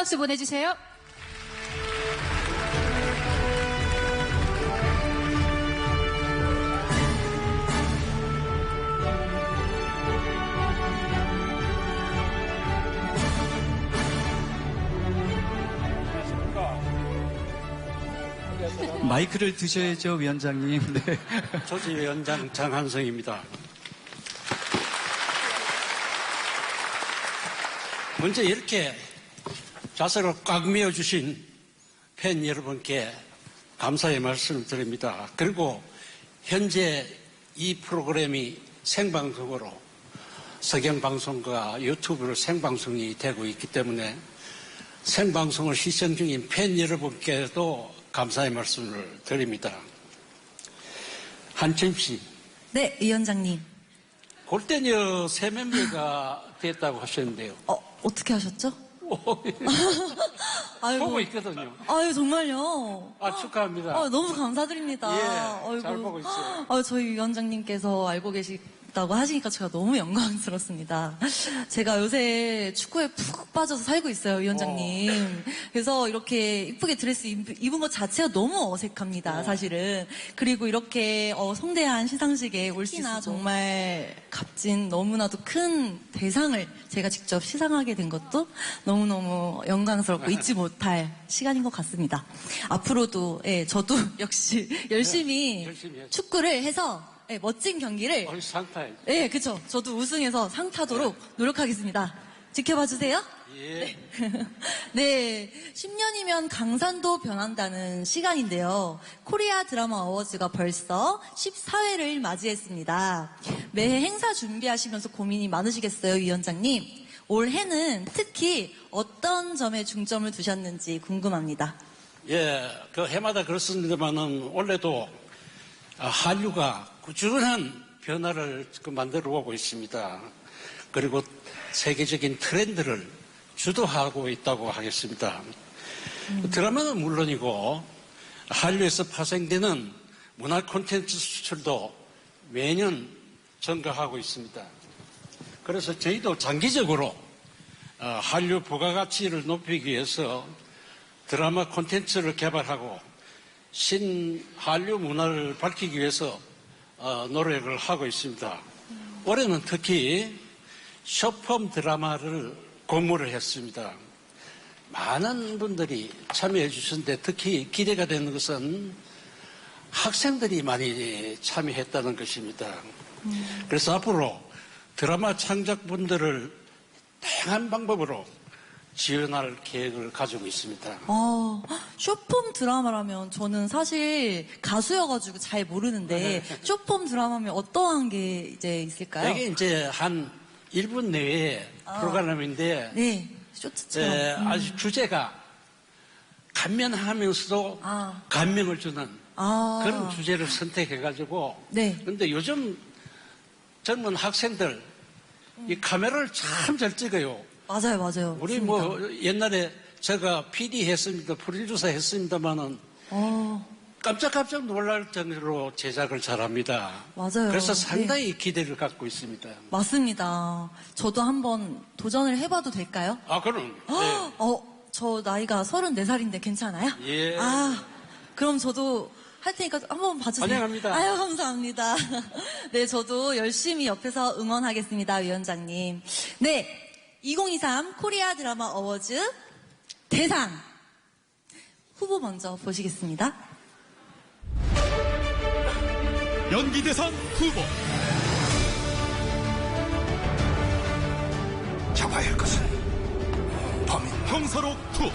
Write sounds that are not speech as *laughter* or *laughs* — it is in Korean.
박수 보내주세요. 마이크를 드셔야죠, 위원장님. 네. 조지위원장 장한성입니다. 먼저 이렇게 자세로 꽉 메어주신 팬 여러분께 감사의 말씀을 드립니다. 그리고 현재 이 프로그램이 생방송으로 서경방송과 유튜브로 생방송이 되고 있기 때문에 생방송을 시청 중인 팬 여러분께도 감사의 말씀을 드립니다. 한철 씨, 네, 위원장님. 골대녀 새 멤버가 됐다고 하셨는데요. 어, 어떻게 하셨죠? *laughs* 아이고. 보고 있거든요. 아유, 정말요. 아, 축하합니다. 아, 너무 감사드립니다. 예, 잘 보고 있어요. 아, 저희 위원장님께서 알고 계시 다고 하시니까 제가 너무 영광스럽습니다. 제가 요새 축구에 푹 빠져서 살고 있어요, 위원장님. 그래서 이렇게 이쁘게 드레스 입- 입은 것 자체가 너무 어색합니다, 사실은. 그리고 이렇게 어, 성대한 시상식에 올 수 있어서 정말 값진 너무나도 큰 대상을 제가 직접 시상하게 된 것도 너무너무 영광스럽고 잊지 못할 시간인 것 같습니다. 앞으로도 예, 저도 *laughs* 역시 열심히 네, 열심히. 축구를 해서 예, 멋진 경기를 어이, 상타에. 예, 그쵸. 저도 우승해서 상 타도록 노력하겠습니다. 지켜봐 주세요. 예. 네, *laughs* 10년이면 강산도 변한다는 시간인데요. 코리아 드라마 어워즈가 벌써 14회를 맞이했습니다. 매해 행사 준비하시면서 고민이 많으시겠어요, 위원장님. 올해는 특히 어떤 점에 중점을 두셨는지 궁금합니다. 예, 그 해마다 그렇습니다만은 올해도 아, 한류가 꾸준한 변화를 그 만들어 오고 있습니다. 그리고 세계적인 트렌드를 주도하고 있다고 하겠습니다. 드라마는 물론이고 한류에서 파생되는 문화 콘텐츠 수출도 매년 증가하고 있습니다. 그래서 저희도 장기적으로 어, 한류 부가가치를 높이기 위해서 드라마 콘텐츠를 개발하고 신한류 문화를 밝히기 위해서 어, 노력을 하고 있습니다. 올해는 특히 쇼폼 드라마를 공모를 했습니다. 많은 분들이 참여해 주셨는데 특히 기대가 되는 것은 학생들이 많이 참여했다는 것입니다. 그래서 앞으로 드라마 창작분들을 다양한 방법으로 지원할 계획을 가지고 있습니다. 어, 쇼폼 드라마라면 저는 사실 가수여가지고 잘 모르는데 쇼폼 드라마면 어떠한 게 이제 있을까요? 이게 이제 한 1분 내외의 프로그램인데 네, 쇼트처럼. 에, 아주 주제가 감면하면서도 아. 감명을 주는 아. 그런 주제를 선택해가지고 네. 근데 요즘 젊은 학생들 이 카메라를 참 잘 찍어요. 맞아요, 맞아요. 우리 맞습니다. 뭐 옛날에 제가 PD 했습니다. 프로듀서 했습니다만은 어, 깜짝깜짝 놀랄 정도로 제작을 잘합니다. 맞아요. 그래서 네. 상당히 기대를 갖고 있습니다. 맞습니다. 저도 한번 도전을 해봐도 될까요? 아, 그럼. 네. 어, 저 나이가 34살인데 괜찮아요? 예. 아, 그럼 저도 할 테니까 한번 봐주세요. 환영합니다. 아유, 감사합니다. *laughs* 네, 저도 열심히 옆에서 응원하겠습니다, 위원장님. 네, 2023 코리아 드라마 어워즈 대상. 후보 먼저 보시겠습니다. 연기 대상 후보. 잡아야 할 것은 범인. 형사록 2